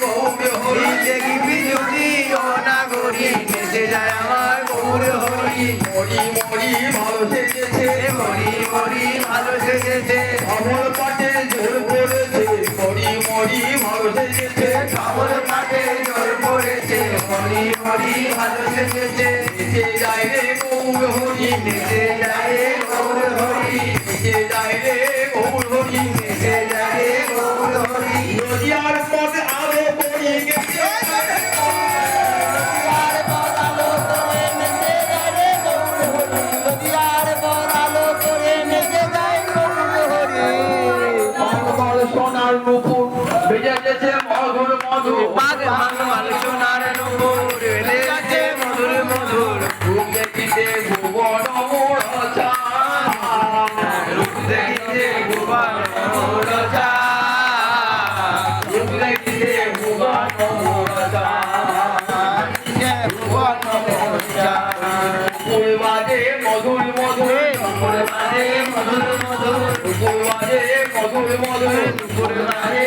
গৌর হরি দেখবি যদি অনাগরি নেচে যায় আমার গৌর হরি মরি মরি ভালো সেজেছে মরি মরি ভালো সেজেছে খবর পাটে জোর পড়েছে মরি মরি ভালো সেজেছে খবর পাটে জোর পড়েছে মরি মরি ভালো রে গৌর হরি যায় রে গৌর হরি যায় রে বাঘ মাল সোনার নুপুর এলে আছে মধুর মধুর, রূপ দেখিতে ভুবন রূপ দেখিতে ভুবন রূপ দেখিতে ভুবন রচা বাজে মধুর মধুর নুপুর বাজে মধুর মধুর নুপুর বাজে মধুর মধুর নুপুর বাজে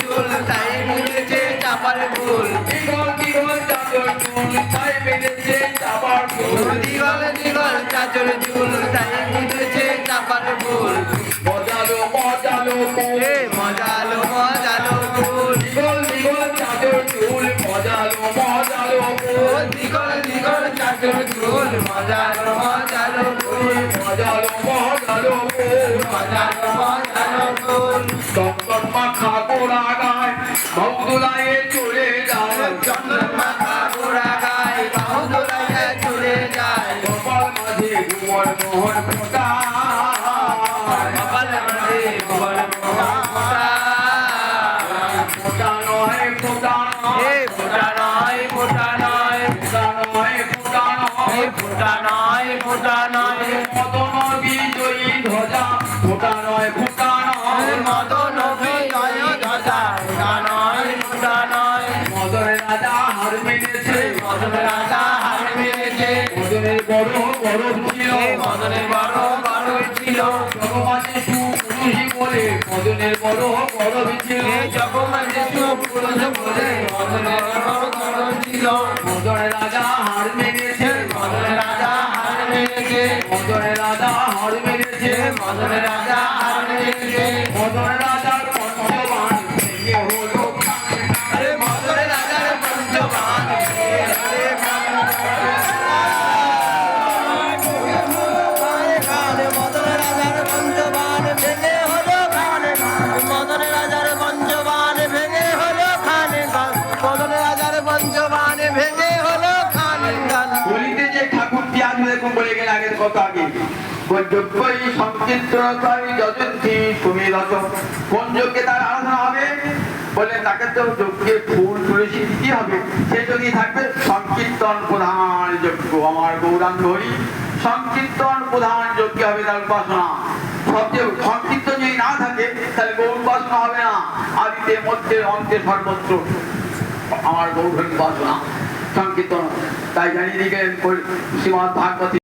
চুল তাই মুড়েছে চাপার ফুল। দিগল চাদর চুল তাই বেঁধেছে চাপার ফুল। দিগল দিগল চাঁচর চুল তাই মুড়েছে চাপার ফুল। মজালো মজালো এ মজালো মজালো ফুল। দিগল দিগল চাদর চুল মজালো মজালো ফুল। দিগল দিগল চাঁচর চুল মজালো মজালো ফুল। মজালো মজালো ফুল। মজালো মজালো ফুল। মাখা গোড়া গায় বৌদুলায়ে চলে যায় চন্দন মাথা ঘোড়া গায় বাহু দোলাইয়া চলে যায় গোপাল মাঝে গোবর মোহন ফোটা কপাল মাঝে গোবর মোহন ফোঁটা। ফোটা নয় ফোটা এ ফোঁটা নয় ফোঁটা নয় নয় ফোটা নয় ফোঁটা নয় ফোঁটা নয় মদন বিজয়ী ধ্বজা ফোটা নয় ফোটা বড় ছিল মদনের ছিল জগমাতে সুপুরুষই বলে মদনের বড় বড় ছিল এ জগমাঝে সুপুরুষ মদনের ছিল মদন রাজা হার মেনেছে মদন রাজা হার মেরেছে মদন রাজা হার মেনেছে মদন রাজা হার মেরেছে মদন রাজার বলে গেলে আগের কথা আগে যোগ্যই সংকীর্তনকারী যজন্তী তুমি রত কোন যজ্ঞে তার আরাধনা হবে? সংকীর্তন প্রধান আমার গৌরাঙ্গ হরি, সংকীর্তন প্রধান হবে তার উপাসনা। সবচেয়ে যদি না থাকে, তাহলে গৌর উপাসনা হবে না। আদিতে মধ্যে অন্তে সর্বত্র আমার গৌর উপাসনা। সংকীর্তন, তাই জানিয়ে দিকে শ্রীমদ ভাগবতী